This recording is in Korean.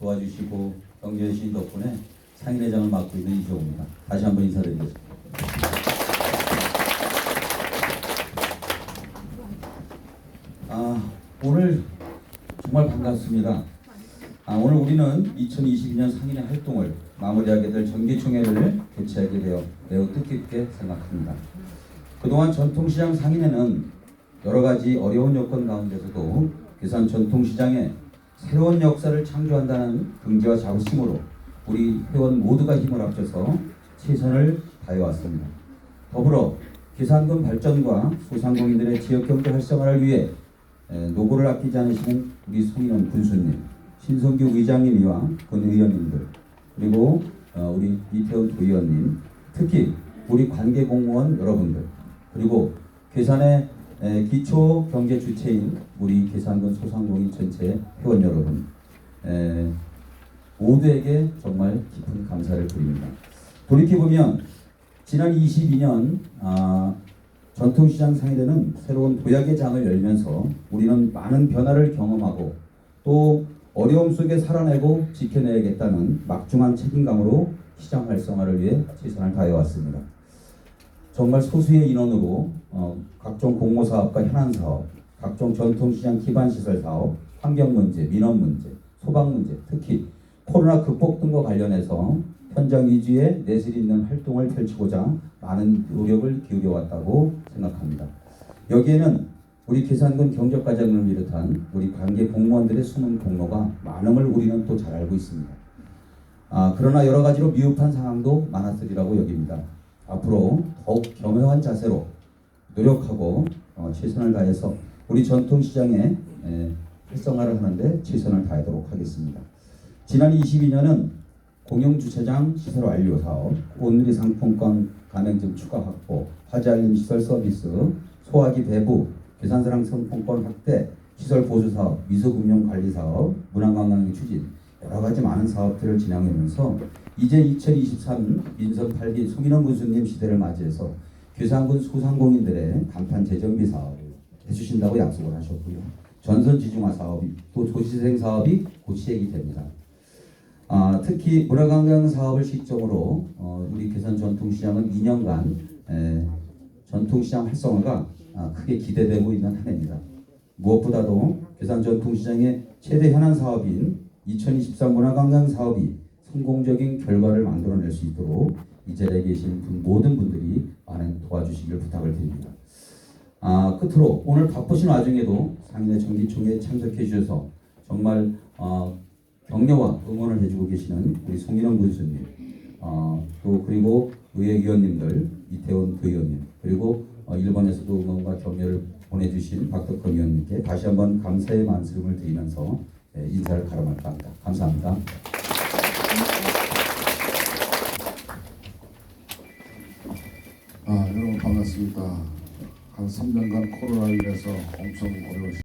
도와주시고 격려해 주신 덕분에 상인회장을 맡고 있는 이종입니다. 다시 한번 인사드리겠습니다. 아, 오늘 정말 반갑습니다. 아, 오늘 우리는 2022년 상인의 활동을 마무리하게 될 정기총회를 개최하게 되어 매우 뜻깊게 생각합니다. 그동안 전통시장 상인회는 여러 가지 어려운 여건 가운데서도 괴산 전통시장에 새로운 역사를 창조한다는 긍지와 자부심으로 우리 회원 모두가 힘을 합쳐서 최선을 다해왔습니다. 더불어 괴산군 발전과 소상공인들의 지역경제 활성화를 위해 에, 노고를 아끼지 않으시는 우리 송인원 군수님, 신성규 의장님이와 군 의원님들, 그리고 어, 우리 이태원 도의원님, 특히 우리 관계 공무원 여러분들, 그리고 괴산의 에, 기초 경제 주체인 우리 괴산군 소상공인 전체 회원 여러분, 에, 모두에게 정말 깊은 감사를 드립니다. 돌이켜보면 지난 22년 아, 전통시장 상인회는 새로운 도약의 장을 열면서 우리는 많은 변화를 경험하고 또 어려움 속에 살아내고 지켜내야겠다는 막중한 책임감으로 시장 활성화를 위해 최선을 다해왔습니다. 정말 소수의 인원으로 어, 각종 공모 사업과 현안 사업, 각종 전통시장 기반 시설 사업, 환경 문제, 민원 문제, 소방 문제, 특히 코로나 극복 등과 관련해서 현장 위주의 내실 있는 활동을 펼치고자 많은 노력을 기울여 왔다고 생각합니다. 여기에는 우리 계산군 경적과장을 비롯한 우리 관계 공무원들의 숨은 공로가 많음을 우리는 또 잘 알고 있습니다. 아, 그러나 여러 가지로 미흡한 상황도 많았으리라고 여깁니다. 앞으로 더욱 겸허한 자세로 노력하고 어, 최선을 다해서 우리 전통시장의 에, 활성화를 하는데 최선을 다하도록 하겠습니다. 지난 22년은 공영주차장 시설 완료 사업, 온누리 상품권 가맹점 추가 확보, 화재 알림 시설 서비스, 소화기 배부, 계산사랑 상품권 확대, 시설 보수 사업, 미소금융 관리 사업, 문화관광 추진 여러 가지 많은 사업들을 진행하면서 이제 2023 민선 8기 송인원 군수님 시대를 맞이해서 괴산군 소상공인들의 간판 재정비 사업을 해주신다고 약속을 하셨고요. 전선 지중화 사업이 또 도시재생 사업이 곧 시행이 됩니다. 아, 특히 문화관광 사업을 시점으로 어, 우리 괴산 전통시장은 2년간 에, 전통시장 활성화가 아, 크게 기대되고 있는 한 해입니다. 무엇보다도 괴산 전통시장의 최대 현안 사업인 2023 문화관광 사업이 성공적인 결과를 만들어낼 수 있도록 이 자리에 계신 분, 모든 분들이 많은 도와주시길 부탁을 드립니다. 아, 끝으로 오늘 바쁘신 와중에도 상인의 정기총회에 참석해 주셔서 정말 어, 격려와 응원을 해주고 계시는 우리 송인원 군수님, 어, 또 그리고 의회위원님들 이태원 부의원님, 그리고 어, 일본에서도 응원과 격려를 보내주신 박덕헌 의원님께 다시 한번 감사의 말씀을 드리면서 예, 인사를 가름할까 합니다. 감사합니다. 아, 여러분 반갑습니다. 한 3년간 코로나로 인해서 엄청 어려우시